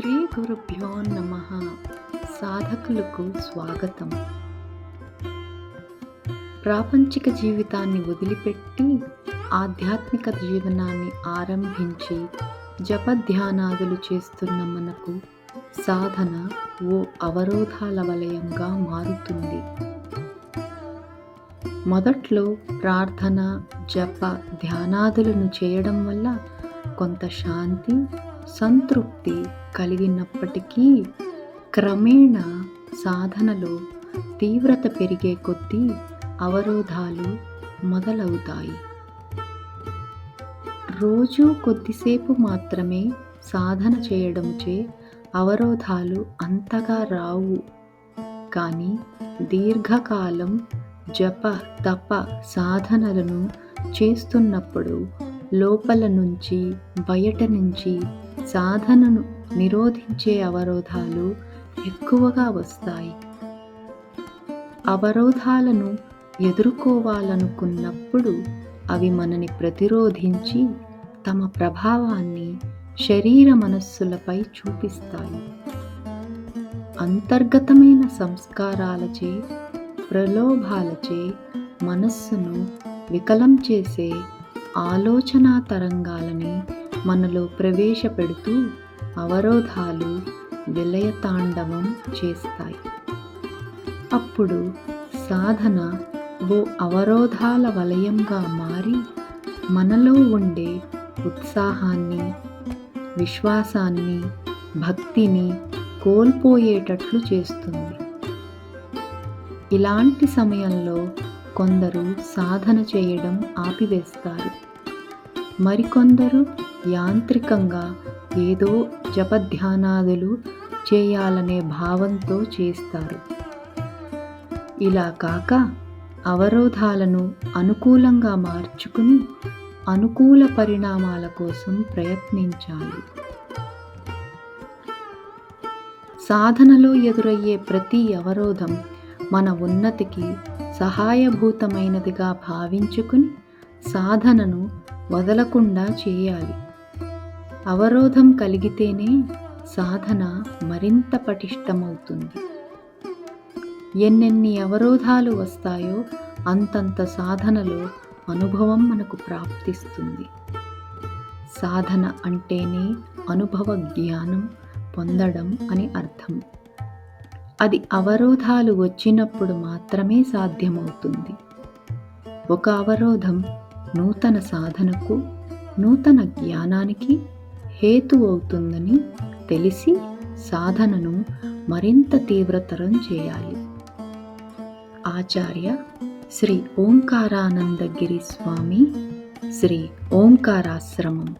శ్రీ గురుభ్యో నమ. సాధకులకు స్వాగతం. ప్రాపంచిక జీవితాన్ని వదిలిపెట్టి ఆధ్యాత్మిక జీవనాన్ని ఆరంభించి జపధ్యానాదులు చేస్తున్న మనకు సాధన ఓ అవరోధాల వలయంగా మారుతుంది. మొదట్లో ప్రార్థన జప ధ్యానాదులను చేయడం వల్ల కొంత శాంతి సంతృప్తి కలిగినప్పటికీ క్రమేణా సాధనలో తీవ్రత పెరిగే కొద్దీ అవరోధాలు మొదలవుతాయి. రోజూ కొద్దిసేపు మాత్రమే సాధన చేయడంచే అవరోధాలు అంతగా రావు. కానీ దీర్ఘకాలం జప తప సాధనలను చేస్తున్నప్పుడు లోపల నుంచి బయట నుంచి సాధనను నిరోధించే అవరోధాలు ఎక్కువగా వస్తాయి. అవరోధాలను ఎదుర్కోవాలనుకున్నప్పుడు అవి మనని ప్రతిరోధించి తమ ప్రభావాన్ని శరీర మనస్సులపై చూపిస్తాయి. అంతర్గతమైన సంస్కారాలచే ప్రలోభాలచే మనస్సును వికలం చేసే ఆలోచనా తరంగాలని మనలో ప్రవేశపెడుతూ అవరోధాలు విలయతాండవం చేస్తాయి. అప్పుడు సాధన ఓ అవరోధాల వలయంగా మారి మనలో ఉండే ఉత్సాహాన్ని విశ్వాసాన్ని భక్తిని కోల్పోయేటట్లు చేస్తుంది. ఇలాంటి సమయంలో కొందరు సాధన చేయడం ఆపివేస్తారు. మరికొందరు యాంత్రికంగా ఏదో జపధ్యానాదులు చేయాలనే భావంతో చేస్తారు. ఇలా కాక అవరోధాలను అనుకూలంగా మార్చుకుని అనుకూల పరిణామాల కోసం ప్రయత్నించాలి. సాధనలో ఎదురయ్యే ప్రతి అవరోధం మన ఉన్నతికి సహాయభూతమైనదిగా భావించుకుని సాధనను వదలకుండా చేయాలి. అవరోధం కలిగితేనే సాధన మరింత పటిష్టమవుతుంది. ఎన్నెన్ని అవరోధాలు వస్తాయో అంతంత సాధనలో అనుభవం మనకు ప్రాప్తిస్తుంది. సాధన అంటేనే అనుభవ జ్ఞానం పొందడం అని అర్థం. అది అవరోధాలు వచ్చినప్పుడు మాత్రమే సాధ్యమవుతుంది. ఒక అవరోధం నూతన సాధనకు నూతన జ్ఞానానికి హేతు అవుతుందని తెలిసి సాధనను మరింత తీవ్రతరం చేయాలి. ఆచార్య శ్రీ ఓంకారానందగిరి స్వామి శ్రీ ఓంకారాశ్రమం.